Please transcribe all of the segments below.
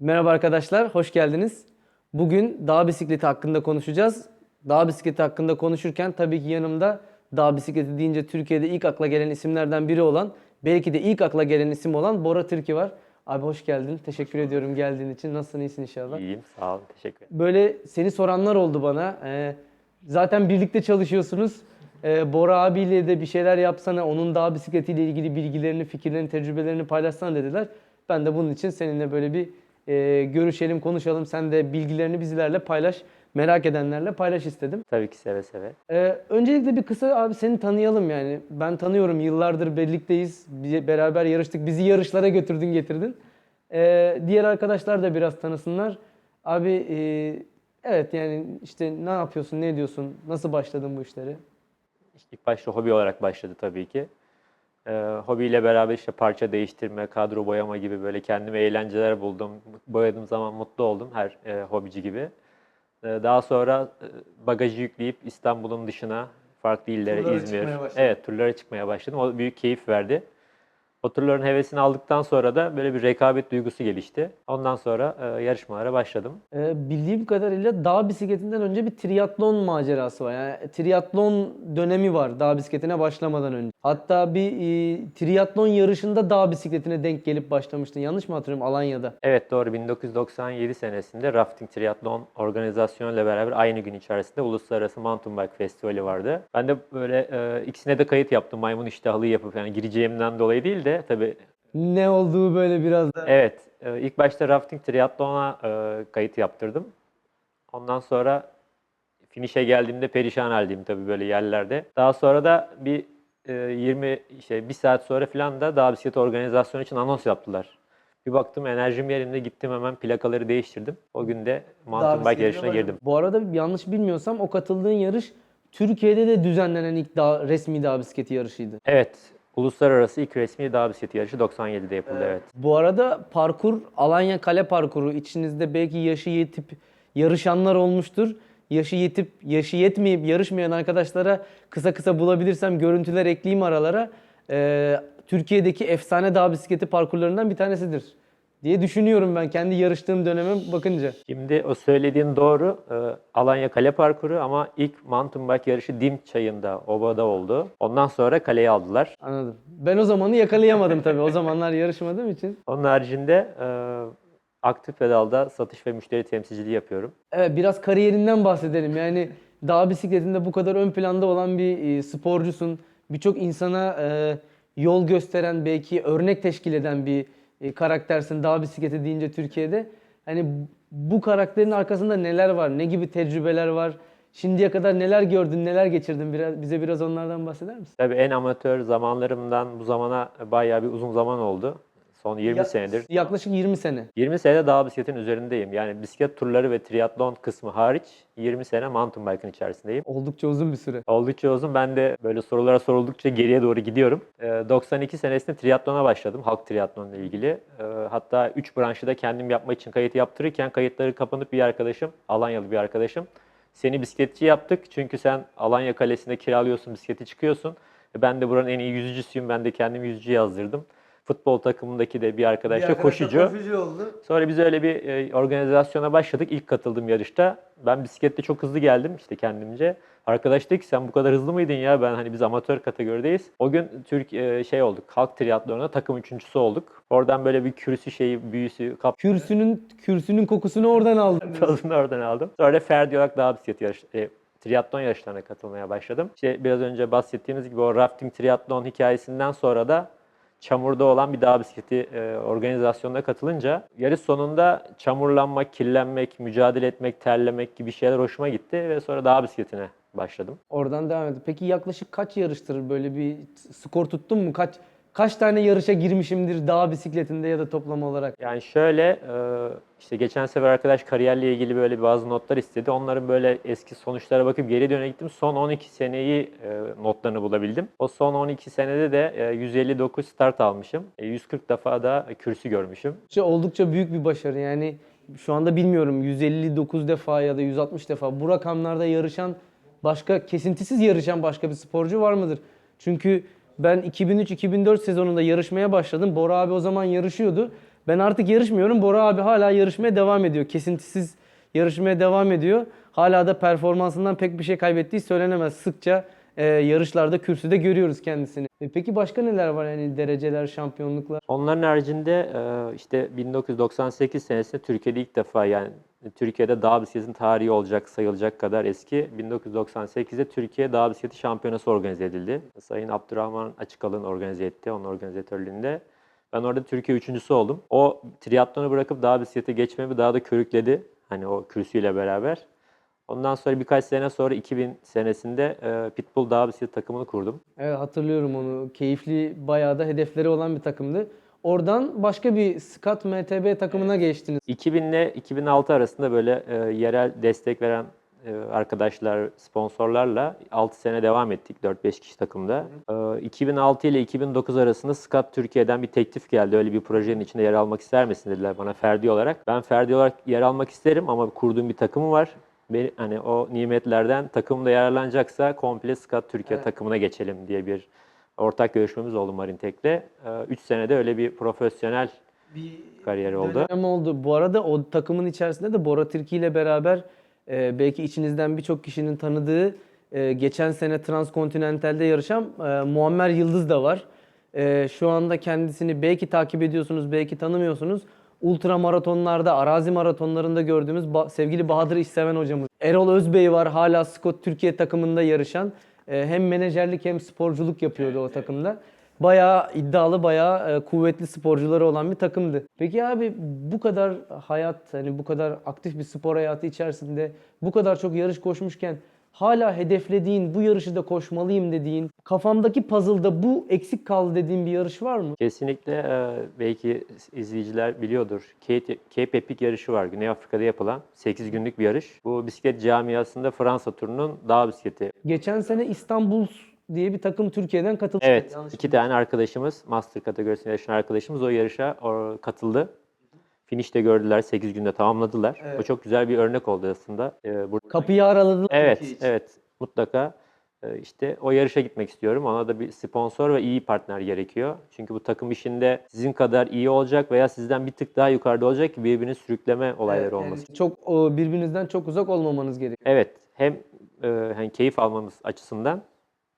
Merhaba arkadaşlar, hoş geldiniz. Bugün dağ bisikleti hakkında konuşacağız. Dağ bisikleti hakkında konuşurken tabii ki yanımda dağ bisikleti deyince Türkiye'de ilk akla gelen isimlerden biri olan, belki de ilk akla gelen isim olan Bora Türki var. Abi hoş geldin. Teşekkür ediyorum geldiğin için. Nasılsın, iyisin inşallah. İyiyim, sağ olun, teşekkür ederim. Böyle seni soranlar oldu bana. Ee, zaten birlikte çalışıyorsunuz. Ee, Bora abiyle de bir şeyler yapsana, onun dağ bisikletiyle ilgili bilgilerini, fikirlerini, tecrübelerini paylaşsana dediler. Ben de bunun için seninle böyle bir e, görüşelim, konuşalım. Sen de bilgilerini bizlerle paylaş, merak edenlerle paylaş istedim. Tabii ki seve seve. Ee, öncelikle bir kısa abi seni tanıyalım yani. Ben tanıyorum, yıllardır birlikteyiz, bir- beraber yarıştık. Bizi yarışlara götürdün, getirdin. Ee, diğer arkadaşlar da biraz tanısınlar. Abi e, evet yani işte ne yapıyorsun, ne ediyorsun, nasıl başladın bu işlere? İşte ilk başta hobi olarak başladı tabii ki. Ee, hobiyle beraber işte parça değiştirme, kadro boyama gibi böyle kendime eğlenceler buldum. Boyadığım zaman mutlu oldum her e, hobici gibi. Ee, daha sonra e, bagajı yükleyip İstanbul'un dışına, farklı illere, Turlara İzmir, evet turlara çıkmaya başladım. O büyük keyif verdi. O turların hevesini aldıktan sonra da böyle bir rekabet duygusu gelişti. Ondan sonra e, yarışmalara başladım. Ee, bildiğim kadarıyla dağ bisikletinden önce bir triatlon macerası var. Yani triatlon dönemi var dağ bisikletine başlamadan önce. Hatta bir e, triatlon yarışında dağ bisikletine denk gelip başlamıştın. Yanlış mı hatırlıyorum Alanya'da? Evet doğru 1997 senesinde Rafting Triathlon organizasyonuyla beraber aynı gün içerisinde Uluslararası Mountain Bike Festivali vardı. Ben de böyle e, ikisine de kayıt yaptım maymun iştahlı yapıp yani gireceğimden dolayı değil de tabii Ne olduğu böyle biraz da. evet e, ilk başta Rafting Triathlon'a e, kayıt yaptırdım. Ondan sonra finish'e geldiğimde perişan haldeyim tabii böyle yerlerde. Daha sonra da bir e, 20 işte bir saat sonra falan da dağ bisikleti organizasyonu için anons yaptılar. Bir baktım enerjim yerinde gittim hemen plakaları değiştirdim. O gün de mountain bike yarışına girdim. Bu arada yanlış bilmiyorsam o katıldığın yarış Türkiye'de de düzenlenen ilk dağ, resmi dağ bisikleti yarışıydı. Evet, uluslararası ilk resmi dağ bisikleti yarışı 97'de yapıldı evet. Bu arada parkur Alanya Kale parkuru içinizde belki yaşı yetip yarışanlar olmuştur. Yaşı yetip yaşı yetmeyip yarışmayan arkadaşlara kısa kısa bulabilirsem görüntüler ekleyeyim aralara. Ee, Türkiye'deki efsane dağ bisikleti parkurlarından bir tanesidir diye düşünüyorum ben kendi yarıştığım döneme bakınca. Şimdi o söylediğin doğru. Ee, Alanya kale parkuru ama ilk mountain bike yarışı Dim çayında, obada oldu. Ondan sonra kaleyi aldılar. Anladım. Ben o zamanı yakalayamadım tabii. O zamanlar yarışmadığım için. Onun haricinde e, aktif pedalda satış ve müşteri temsilciliği yapıyorum. Evet biraz kariyerinden bahsedelim. Yani dağ bisikletinde bu kadar ön planda olan bir e, sporcusun. Birçok insana e, yol gösteren, belki örnek teşkil eden bir e, karaktersin dağ bisikleti deyince Türkiye'de. Hani bu karakterin arkasında neler var? Ne gibi tecrübeler var? Şimdiye kadar neler gördün, neler geçirdin? Biraz, bize biraz onlardan bahseder misin? Tabii en amatör zamanlarımdan bu zamana bayağı bir uzun zaman oldu. Son 20 Ya- senedir. Yaklaşık 20 sene. 20 sene dağ bisikletin üzerindeyim. Yani bisiklet turları ve triatlon kısmı hariç 20 sene mountain bike'ın içerisindeyim. Oldukça uzun bir süre. Oldukça uzun. Ben de böyle sorulara soruldukça geriye doğru gidiyorum. Ee, 92 senesinde triatlona başladım. Halk triatlonla ilgili. Ee, Hatta 3 branşı da kendim yapmak için kayıt yaptırırken kayıtları kapanıp bir arkadaşım, Alanyalı bir arkadaşım seni bisikletçi yaptık. Çünkü sen Alanya Kalesi'nde kiralıyorsun, bisikleti çıkıyorsun. E, Ben de buranın en iyi yüzücüsüyüm. Ben de kendim yüzücü yazdırdım. Futbol takımındaki de bir arkadaş da koşucu. oldu. Sonra biz öyle bir e, organizasyona başladık. İlk katıldığım yarışta. Ben bisiklette çok hızlı geldim işte kendimce. Arkadaş dedi ki sen bu kadar hızlı mıydın ya? Ben hani biz amatör kategorideyiz. O gün Türk e, şey olduk. Halk triatlonuna takım üçüncüsü olduk. Oradan böyle bir kürsü şeyi, büyüsü, kap Kürsünün kürsünün kokusunu oradan aldın. tadını oradan aldım. Sonra da Ferdi olarak daha bisiklet yarış, e, triatlon yarışlarına katılmaya başladım. İşte biraz önce bahsettiğimiz gibi o rafting triatlon hikayesinden sonra da çamurda olan bir dağ bisikleti e, organizasyonuna katılınca yarış sonunda çamurlanmak, kirlenmek, mücadele etmek, terlemek gibi şeyler hoşuma gitti ve sonra dağ bisikletine başladım. Oradan devam edin. Peki yaklaşık kaç yarıştır böyle bir skor tuttun mu? Kaç kaç tane yarışa girmişimdir dağ bisikletinde ya da toplam olarak? Yani şöyle e, işte geçen sefer arkadaş kariyerle ilgili böyle bazı notlar istedi. Onların böyle eski sonuçlara bakıp geri döne gittim. Son 12 seneyi e, notlarını bulabildim. O son 12 senede de e, 159 start almışım. E, 140 defa da kürsü görmüşüm. Oldukça, oldukça büyük bir başarı. Yani şu anda bilmiyorum 159 defa ya da 160 defa bu rakamlarda yarışan başka kesintisiz yarışan başka bir sporcu var mıdır? Çünkü ben 2003-2004 sezonunda yarışmaya başladım. Bora abi o zaman yarışıyordu. Ben artık yarışmıyorum. Bora abi hala yarışmaya devam ediyor. Kesintisiz yarışmaya devam ediyor. Hala da performansından pek bir şey kaybettiği söylenemez. Sıkça e, yarışlarda kürsüde görüyoruz kendisini. E, peki başka neler var yani dereceler, şampiyonluklar? Onların haricinde e, işte 1998 senesinde Türkiye'de ilk defa yani Türkiye'de dağ bisikletinin tarihi olacak sayılacak kadar eski 1998'de Türkiye Dağ Bisikleti Şampiyonası organize edildi. Sayın Abdurrahman Açıkalın organize etti, onun organizatörlüğünde. Ben orada Türkiye üçüncüsü oldum. O triatlonu bırakıp dağ bisiklete geçmemi daha da körükledi. Hani o kürsüyle beraber. Ondan sonra birkaç sene sonra 2000 senesinde e, Pitbull Dağ Bisikleti takımını kurdum. Evet hatırlıyorum onu. Keyifli, bayağı da hedefleri olan bir takımdı. Oradan başka bir Scott MTB takımına geçtiniz. 2000 ile 2006 arasında böyle e, yerel destek veren e, arkadaşlar, sponsorlarla 6 sene devam ettik 4-5 kişi takımda. E, 2006 ile 2009 arasında Scott Türkiye'den bir teklif geldi. Öyle bir projenin içinde yer almak ister misin dediler bana Ferdi olarak. Ben Ferdi olarak yer almak isterim ama kurduğum bir takımım var. Hani o nimetlerden takımda yararlanacaksa komple Scott Türkiye Evet. takımına geçelim diye bir ortak görüşmemiz oldu Marintek'le. 3 senede öyle bir profesyonel Bir kariyeri oldu. dönem oldu. Bu arada o takımın içerisinde de Bora Tilki ile beraber e, belki içinizden birçok kişinin tanıdığı e, geçen sene Transkontinental'de yarışan e, Muammer Yıldız da var. E, şu anda kendisini belki takip ediyorsunuz, belki tanımıyorsunuz. Ultra maratonlarda, arazi maratonlarında gördüğümüz ba- sevgili Bahadır İşseven hocamız. Erol Özbey var hala Scott Türkiye takımında yarışan. E, hem menajerlik hem sporculuk yapıyordu o takımda. Bayağı iddialı, bayağı e, kuvvetli sporcuları olan bir takımdı. Peki abi bu kadar hayat, hani bu kadar aktif bir spor hayatı içerisinde bu kadar çok yarış koşmuşken hala hedeflediğin, bu yarışı da koşmalıyım dediğin, kafamdaki puzzle'da bu eksik kaldı dediğin bir yarış var mı? Kesinlikle e, belki izleyiciler biliyordur. Cape, Cape Epic yarışı var. Güney Afrika'da yapılan 8 günlük bir yarış. Bu bisiklet camiasında Fransa turunun dağ bisikleti. Geçen sene İstanbul diye bir takım Türkiye'den katıldı. Evet, Yanlış iki tane arkadaşımız, master kategorisinde yarışan arkadaşımız o yarışa katıldı. Finish'te gördüler, 8 günde tamamladılar. Evet. O çok güzel bir örnek oldu aslında. E, burada- Kapıyı araladılar. Evet, evet. Mutlaka e, işte o yarışa gitmek istiyorum. Ona da bir sponsor ve iyi partner gerekiyor. Çünkü bu takım işinde sizin kadar iyi olacak veya sizden bir tık daha yukarıda olacak ki birbirini sürükleme olayları Evet, yani olması. çok o, birbirinizden çok uzak olmamanız gerekiyor. Evet, hem hani keyif almamız açısından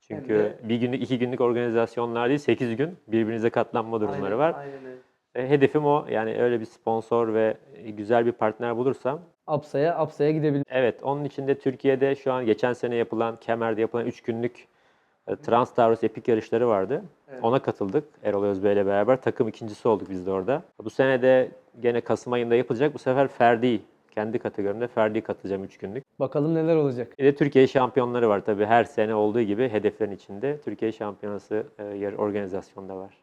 çünkü Hem bir günlük, iki günlük organizasyonlar değil, 8 gün birbirinize katlanma durumları Aynen, var. aynen öyle. E, hedefim o. Yani öyle bir sponsor ve güzel bir partner bulursam Apsa'ya Apsa'ya gidebilmek. Evet, onun için de Türkiye'de şu an geçen sene yapılan, Kemer'de yapılan 3 günlük e, Trans Taurus Epik yarışları vardı. Evet. Ona katıldık Erol Özbey ile beraber. Takım ikincisi olduk biz de orada. Bu sene de gene Kasım ayında yapılacak. Bu sefer Ferdi, kendi kategorimde Ferdi'ye katılacağım 3 günlük. Bakalım neler olacak. Bir de Türkiye şampiyonları var tabii. Her sene olduğu gibi hedeflerin içinde Türkiye şampiyonası e, yer organizasyonda var.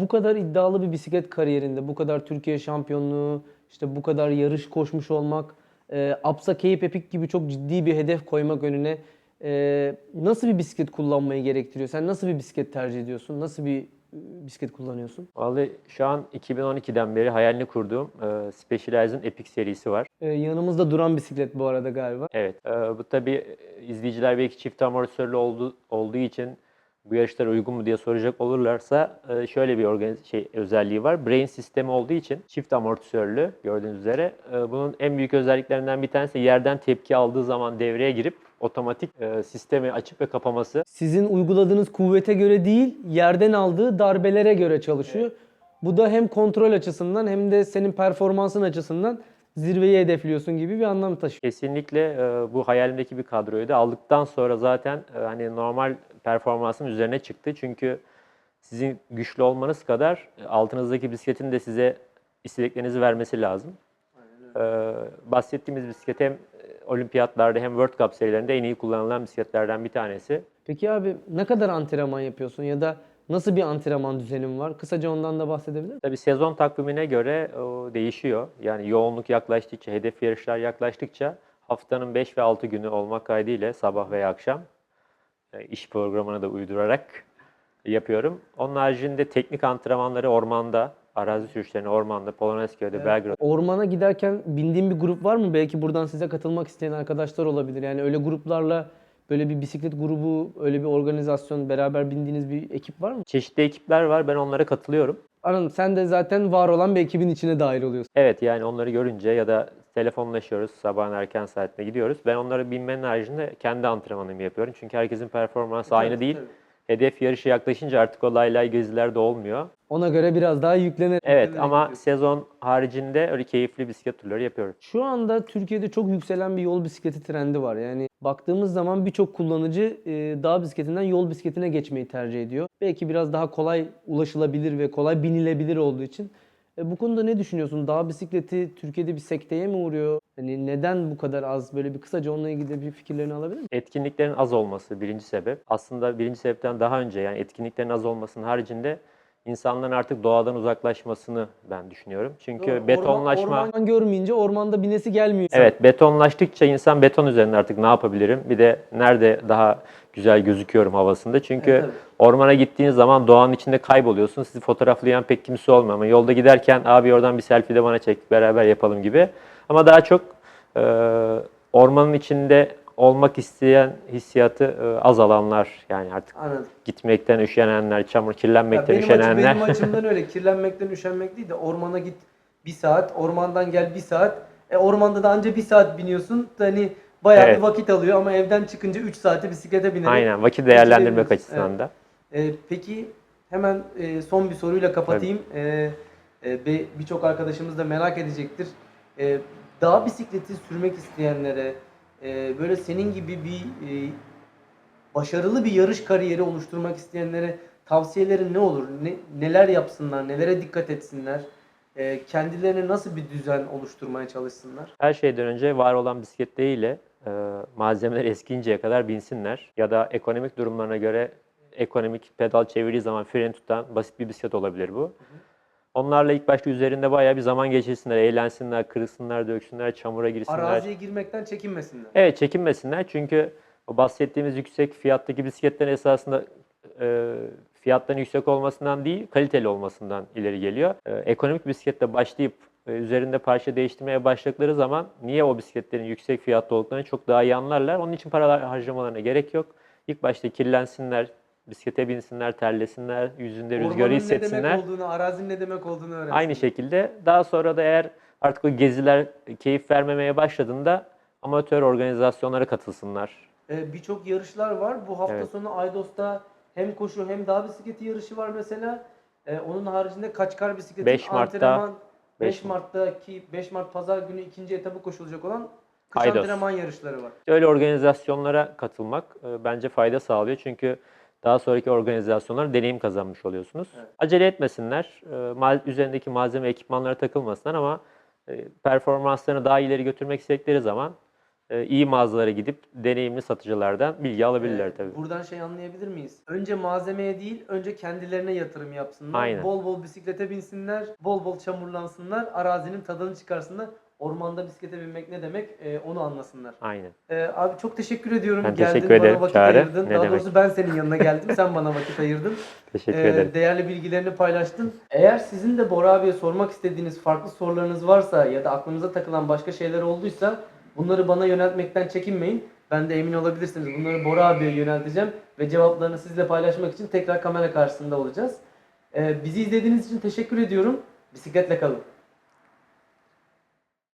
Bu kadar iddialı bir bisiklet kariyerinde, bu kadar Türkiye şampiyonluğu, işte bu kadar yarış koşmuş olmak, e, Apsa Cape Epic gibi çok ciddi bir hedef koymak önüne e, nasıl bir bisiklet kullanmayı gerektiriyor? Sen nasıl bir bisiklet tercih ediyorsun? Nasıl bir bisiklet kullanıyorsun? Vallahi şu an 2012'den beri hayalini kurduğum e, Specialized'in Epic serisi var. E, yanımızda duran bisiklet bu arada galiba. Evet, e, bu tabii e, izleyiciler belki çift amortisörlü olduğu, olduğu için bu yarışlara uygun mu diye soracak olurlarsa e, şöyle bir organiz şey özelliği var. Brain sistemi olduğu için çift amortisörlü gördüğünüz üzere. E, bunun en büyük özelliklerinden bir tanesi yerden tepki aldığı zaman devreye girip otomatik e, sistemi açıp ve kapaması. Sizin uyguladığınız kuvvete göre değil, yerden aldığı darbelere göre çalışıyor. Bu da hem kontrol açısından hem de senin performansın açısından zirveyi hedefliyorsun gibi bir anlam taşıyor. Kesinlikle e, bu hayalimdeki bir kadroydu. Aldıktan sonra zaten e, hani normal performansın üzerine çıktı. Çünkü sizin güçlü olmanız kadar e, altınızdaki bisikletin de size istediklerinizi vermesi lazım. E, bahsettiğimiz bisiklet hem olimpiyatlarda hem World Cup serilerinde en iyi kullanılan bisikletlerden bir tanesi. Peki abi ne kadar antrenman yapıyorsun ya da nasıl bir antrenman düzenin var? Kısaca ondan da bahsedebilir misin? Tabii sezon takvimine göre o değişiyor. Yani yoğunluk yaklaştıkça, hedef yarışlar yaklaştıkça haftanın 5 ve 6 günü olmak kaydıyla sabah veya akşam e, iş programına da uydurarak yapıyorum. Onun haricinde teknik antrenmanları ormanda, arazi sürüşlerini ormanda, Polonezköy'de, Belgrad. Ormana giderken bindiğin bir grup var mı? Belki buradan size katılmak isteyen arkadaşlar olabilir. Yani öyle gruplarla böyle bir bisiklet grubu, öyle bir organizasyon, beraber bindiğiniz bir ekip var mı? Çeşitli ekipler var. Ben onlara katılıyorum. Anladım. Sen de zaten var olan bir ekibin içine dahil oluyorsun. Evet yani onları görünce ya da telefonlaşıyoruz sabahın erken saatinde gidiyoruz. Ben onları binmenin haricinde kendi antrenmanımı yapıyorum. Çünkü herkesin performansı aynı değil. Hedef yarışa yaklaşınca artık o lay lay geziler de olmuyor. Ona göre biraz daha yüklenerek. Evet yüklenerek ama gidiyorsun. sezon haricinde öyle keyifli bisiklet turları yapıyoruz. Şu anda Türkiye'de çok yükselen bir yol bisikleti trendi var. Yani baktığımız zaman birçok kullanıcı e, dağ bisikletinden yol bisikletine geçmeyi tercih ediyor. Belki biraz daha kolay ulaşılabilir ve kolay binilebilir olduğu için. E, bu konuda ne düşünüyorsun? Dağ bisikleti Türkiye'de bir sekteye mi uğruyor? Hani neden bu kadar az? Böyle bir kısaca onunla ilgili bir fikirlerini alabilir miyim? Etkinliklerin az olması birinci sebep. Aslında birinci sebepten daha önce yani etkinliklerin az olmasının haricinde insanların artık doğadan uzaklaşmasını ben düşünüyorum. Çünkü Orman- betonlaşma Orman, görmeyince ormanda binesi gelmiyor. Evet, betonlaştıkça insan beton üzerinde artık ne yapabilirim? Bir de nerede daha güzel gözüküyorum havasında. Çünkü Evet, ormana gittiğiniz zaman doğanın içinde kayboluyorsun. Sizi fotoğraflayan pek kimse olmuyor ama yolda giderken abi oradan bir selfie de bana çek, beraber yapalım gibi. Ama daha çok e, ormanın içinde olmak isteyen hissiyatı e, az alanlar yani artık Anladım. gitmekten üşenenler, çamur Ya kirlenmekten benim, açım, üşenenler. benim açımdan öyle. Kirlenmekten, üşenmek değil de ormana git bir saat, ormandan gel bir saat. E, ormanda da anca bir saat biniyorsun. Hani bayağı Evet. bir vakit alıyor ama evden çıkınca 3 saate bisiklete binerek. Aynen, vakit değerlendirmek açısından da. E, peki hemen e, son bir soruyla kapatayım. E, e, be- Birçok arkadaşımız da merak edecektir. E, dağ bisikleti sürmek isteyenlere e, böyle senin gibi bir e, başarılı bir yarış kariyeri oluşturmak isteyenlere tavsiyelerin ne olur? Ne, neler yapsınlar? Nelere dikkat etsinler? E, kendilerine nasıl bir düzen oluşturmaya çalışsınlar? Her şeyden önce var olan bisikletleriyle e, malzemeler eskiyinceye kadar binsinler. Ya da ekonomik durumlarına göre ekonomik pedal çevirdiği zaman freni tutan basit bir bisiklet olabilir bu. Onlarla ilk başta üzerinde bayağı bir zaman geçirsinler, eğlensinler, kırılsınlar, döksünler, çamura girsinler. Araziye girmekten çekinmesinler. Evet çekinmesinler çünkü o bahsettiğimiz yüksek fiyattaki bisikletlerin esasında e, fiyatların yüksek olmasından değil kaliteli olmasından ileri geliyor. E, ekonomik bisikletle başlayıp e, üzerinde parça değiştirmeye başladıkları zaman niye o bisikletlerin yüksek fiyatlı olduklarını çok daha iyi anlarlar. Onun için paralar harcamalarına gerek yok. İlk başta kirlensinler, bisiklete binsinler, terlesinler, yüzünde rüzgarı Ormanın ne hissetsinler. demek olduğunu, arazinin ne demek olduğunu öğrensinler. Aynı şekilde daha sonra da eğer artık o geziler keyif vermemeye başladığında amatör organizasyonlara katılsınlar. Ee, Birçok yarışlar var. Bu hafta Evet. sonu Aydos'ta hem koşu hem dağ bisikleti yarışı var mesela. Ee, onun haricinde Kaçkar bisikleti 5 Mart'ta- 5 5 Mart'taki 5 Mart pazar günü ikinci etabı koşulacak olan kış Aydos. antrenman yarışları var. Öyle organizasyonlara katılmak e, bence fayda sağlıyor. Çünkü daha sonraki organizasyonlar deneyim kazanmış oluyorsunuz. Evet. Acele etmesinler. e, üzerindeki malzeme ekipmanlara takılmasınlar ama e, performanslarını daha ileri götürmek istedikleri zaman e, iyi mağazalara gidip deneyimli satıcılardan bilgi alabilirler Ee, tabii. Buradan şey anlayabilir miyiz? Önce malzemeye değil, önce kendilerine yatırım yapsınlar. Aynen. Bol bol bisiklete binsinler, bol bol çamurlansınlar, arazinin tadını çıkarsınlar. Ormanda bisiklete binmek ne demek ee, onu anlasınlar. Aynen. Ee, abi çok teşekkür ediyorum. Ben Geldin, teşekkür bana ederim vakit Çağrı. ayırdın. Ne Daha demek. doğrusu ben senin yanına geldim. sen bana vakit ayırdın. Teşekkür Ee, ederim. değerli bilgilerini paylaştın. Eğer sizin de Bora abiye sormak istediğiniz farklı sorularınız varsa ya da aklınıza takılan başka şeyler olduysa bunları bana yöneltmekten çekinmeyin. Ben de emin olabilirsiniz. Bunları Bora abiye yönelteceğim ve cevaplarını sizle paylaşmak için tekrar kamera karşısında olacağız. Ee, bizi izlediğiniz için teşekkür ediyorum. Bisikletle kalın.